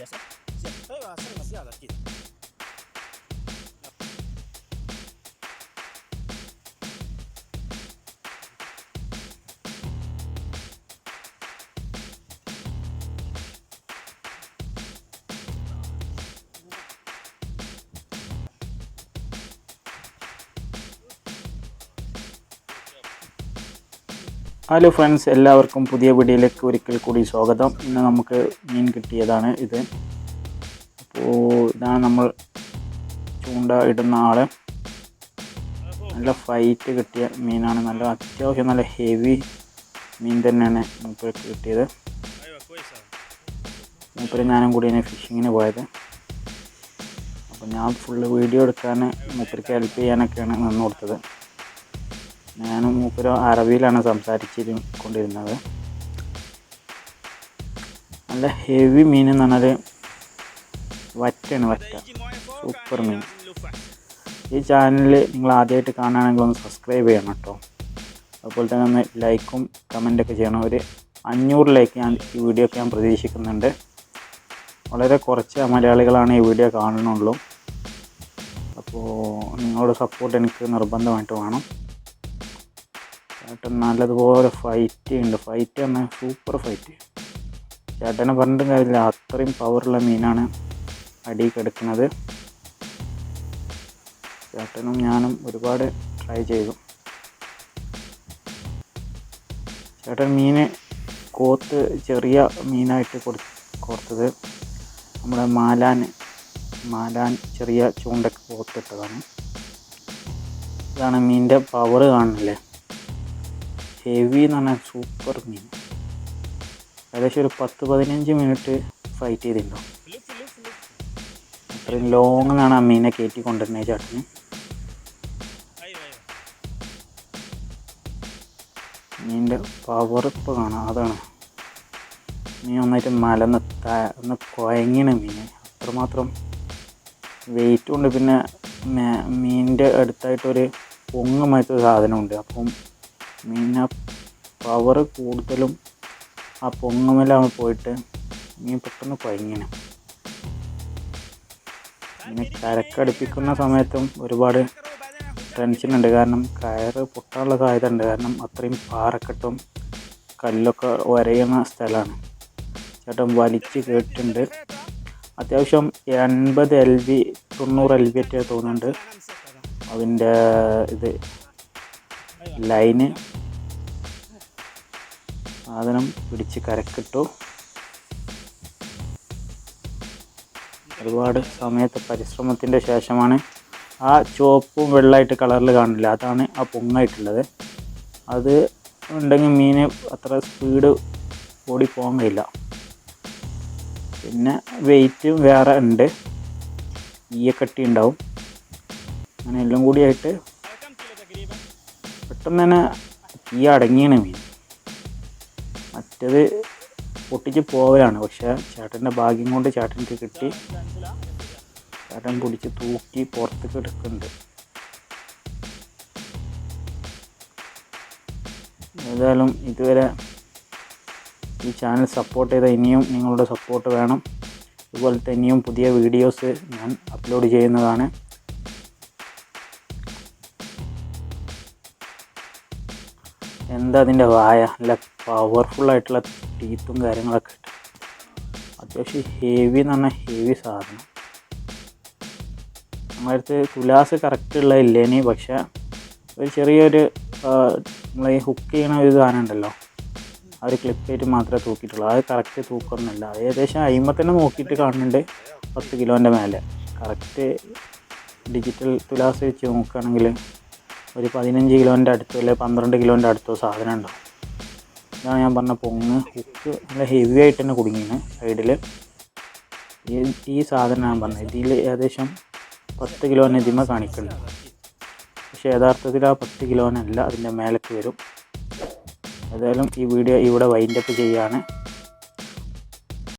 ja se, se pöyhää sinne sieltäkin. Hello friends എല്ലാവർക്കും പുതിയ വീഡിയോയിലേക്ക് ഒരിക്കൽ കൂടി സ്വാഗതം. ഇന്ന് നമുക്ക് മീൻ കിട്ടിയതാണ് ഇത്. അപ്പോൾ ഇതാണ് നമ്മൾ ചൂണ്ട ഇടുന്ന ആൾ നല്ല ഫൈറ്റ് കിട്ടിയ മീനാണ്. നല്ല അത്യാവശ്യം നല്ല ഹെവി മീൻ തന്നെയാണ് മൂപ്പർക്ക് കിട്ടിയത്. മൂപ്പര് ഞാനും കൂടിയാണ് ഫിഷിങ്ങിന് പോയത്. അപ്പോൾ ഞാൻ ഫുള്ള് വീഡിയോ എടുക്കാൻ മൂപ്പർക്ക് ഹെൽപ്പ് ചെയ്യാനൊക്കെയാണ് നിന്ന് കൊടുത്തത്. ഞാനും മൂപ്പര് അറബിയിലാണ് സംസാരിച്ചിരിക്കൊണ്ടിരുന്നത് നല്ല ഹെവി മീൻ എന്ന് പറഞ്ഞാൽ വറ്റയാണ് വറ്റ. സൂപ്പർ മീൻ. ഈ ചാനൽ നിങ്ങൾ ആദ്യമായിട്ട് കാണുകയാണെങ്കിൽ ഒന്ന് സബ്സ്ക്രൈബ് ചെയ്യണം കേട്ടോ. അതുപോലെ തന്നെ ഒന്ന് ലൈക്കും കമന്റൊക്കെ ചെയ്യണം. ഒരു അഞ്ഞൂറ് ലൈക്ക് ഞാൻ ഈ വീഡിയോ ഒക്കെ ഞാൻ പ്രതീക്ഷിക്കുന്നുണ്ട്. വളരെ കുറച്ച് മലയാളികളാണ് ഈ വീഡിയോ കാണുന്നുള്ളൂ. അപ്പോൾ നിങ്ങളുടെ സപ്പോർട്ട് എനിക്ക് നിർബന്ധമായിട്ട് വേണം. ചേട്ടൻ നല്ലതുപോലെ ഫൈറ്റ് ഉണ്ട് ഫൈറ്റ് പറഞ്ഞാൽ സൂപ്പർ ഫൈറ്റ് ചേട്ടനെ പറഞ്ഞിട്ടും കാര്യമില്ല. അത്രയും പവറുള്ള മീനാണ് അടി കിടക്കുന്നത്. ചേട്ടനും ഞാനും ഒരുപാട് ട്രൈ ചെയ്തു. ചേട്ടൻ മീന് കോത്ത് ചെറിയ മീനായിട്ട് കൊടു കോർത്തത്. നമ്മുടെ മാലാൻ മാലാൻ ചെറിയ ചൂണ്ടക്ക് കോത്തിട്ടതാണ്. ഇതാണ് മീനിന്റെ പവർ കാണില്ലേ ഹെവി എന്ന് പറഞ്ഞാൽ സൂപ്പർ മീൻ. ഏകദേശം ഒരു പത്ത് പതിനഞ്ച് മിനിറ്റ് ഫൈറ്റ് ചെയ്തിട്ടുണ്ടാവും. അത്രയും ലോങ് എന്നാണ് ആ മീനെ കയറ്റി കൊണ്ടുവരുന്നത് ചേട്ടന്. മീനിന്റെ പവർ ഇപ്പോൾ കാണാം. അതാണ്. മീൻ നന്നായിട്ട് മലന്ന് ഒന്ന് കുഴങ്ങിയാണ് മീൻ അത്രമാത്രം വെയിറ്റും ഉണ്ട്. പിന്നെ മീനിന്റെ അടുത്തായിട്ടൊരു പൊങ്ങുമായിട്ടൊരു സാധനമുണ്ട്. അപ്പം മീനിന് പവർ കൂടുതലും ആ പൊങ്ങുമലാണ് പോയിട്ട് മീൻ പെട്ടെന്ന് കുഴങ്ങിയാണ് പിന്നെ കരക്കടുപ്പിക്കുന്ന സമയത്തും ഒരുപാട് ടെൻഷൻ ഉണ്ട്. കാരണം കയറ് പൊട്ടാനുള്ള സാധ്യത ഉണ്ട്. കാരണം അത്രയും പാറക്കെട്ടും കല്ലൊക്കെ വരയുന്ന സ്ഥലമാണ്. ചേട്ടൻ വലിച്ച് കേട്ടിട്ടുണ്ട്. അത്യാവശ്യം എൺപത് എൽ ബി തൊണ്ണൂറ് എൽ ബി ഒക്കെ തോന്നുന്നുണ്ട്. അതിന്റെ ഇത് ലൈന്. സാധനം പിടിച്ച് കരക്കിട്ടു. ഒരുപാട് സമയത്തെ പരിശ്രമത്തിന്റെ ശേഷമാണ് ആ ചുവപ്പും വെള്ളമായിട്ട് കളറിൽ കാണില്ല. അതാണ് ആ പൊങ്ങായിട്ടുള്ളത്. അത് ഉണ്ടെങ്കിൽ മീന് അത്ര സ്പീഡ് ഓടി കഴിയില്ല. പിന്നെ വെയിറ്റും വേറെ ഉണ്ട്. ഈയക്കട്ടി ഉണ്ടാവും. അങ്ങനെ എല്ലാം കൂടിയായിട്ട്? പെട്ടെന്ന് തന്നെ തീ അടങ്ങിയാണ്. മീൻ മറ്റേത് പൊട്ടിച്ച് പോവലാണ്. പക്ഷെ ചേട്ടന്റെ ഭാഗ്യം കൊണ്ട് ചേട്ടന്റെ കിട്ടി. ചേട്ടൻ പിടിച്ച് തൂക്കി പുറത്തേക്ക് എടുക്കുന്നുണ്ട്. ഏതായാലും ഇതുവരെ ഈ ചാനൽ സപ്പോർട്ട് ചെയ്ത ഇനിയും നിങ്ങളുടെ സപ്പോർട്ട് വേണം. ഇതുപോലത്തെ ഇനിയും പുതിയ വീഡിയോസ് ഞാൻ അപ്ലോഡ് ചെയ്യുന്നതാണ്. എന്താ അതിന്റെ വായ? നല്ല പവർഫുൾ ആയിട്ടുള്ള ടീത്തും കാര്യങ്ങളൊക്കെ ഉണ്ട് അത്യാവശ്യം ഹെവി എന്ന് പറഞ്ഞാൽ ഹെവി സാധനം. നമ്മുടെ അടുത്ത് തുലാസ് കറക്റ്റ് ഉള്ള ഇല്ലേനി പക്ഷെ ഒരു ചെറിയൊരു നമ്മൾ ഈ ഹുക്ക് ചെയ്യണ ഒരു സാധനം ഉണ്ടല്ലോ. ആ ഒരു ക്ലിപ്പായിട്ട് മാത്രമേ തൂക്കിയിട്ടുള്ളൂ. അത് കറക്റ്റ് തൂക്കൊന്നുമില്ല. അത് ഏകദേശം അയിമ്പത്തന്നെ നോക്കിയിട്ട് കാണുന്നുണ്ട്. പത്ത് കിലോന്റെ മേലെ. കറക്റ്റ് ഡിജിറ്റൽ തുലാസ് വെച്ച് നോക്കുകയാണെങ്കിൽ ഒരു പതിനഞ്ച് കിലോന്റെ അടുത്തോ അല്ലെങ്കിൽ പന്ത്രണ്ട് കിലോന്റെ അടുത്തോ സാധനം ഉണ്ടാവും. ഇതാണ് ഞാൻ പറഞ്ഞ പൊങ്ങ് ഹുക്ക് നല്ല ഹെവി ആയിട്ട് തന്നെ കുടുങ്ങിയാണ് സൈഡിൽ ഈ സാധനം ഞാൻ പറഞ്ഞത് ഇതിൽ ഏകദേശം പത്ത് കിലോന് ഇതിമ കാണിക്കുന്നു പക്ഷേ യഥാർത്ഥത്തിൽ ആ പത്ത് കിലോനല്ല അതിന്റെ മേലേക്ക് വരും. ഏതായാലും ഈ വീഡിയോ ഇവിടെ വൈൻഡപ്പ് ചെയ്യുകയാണ്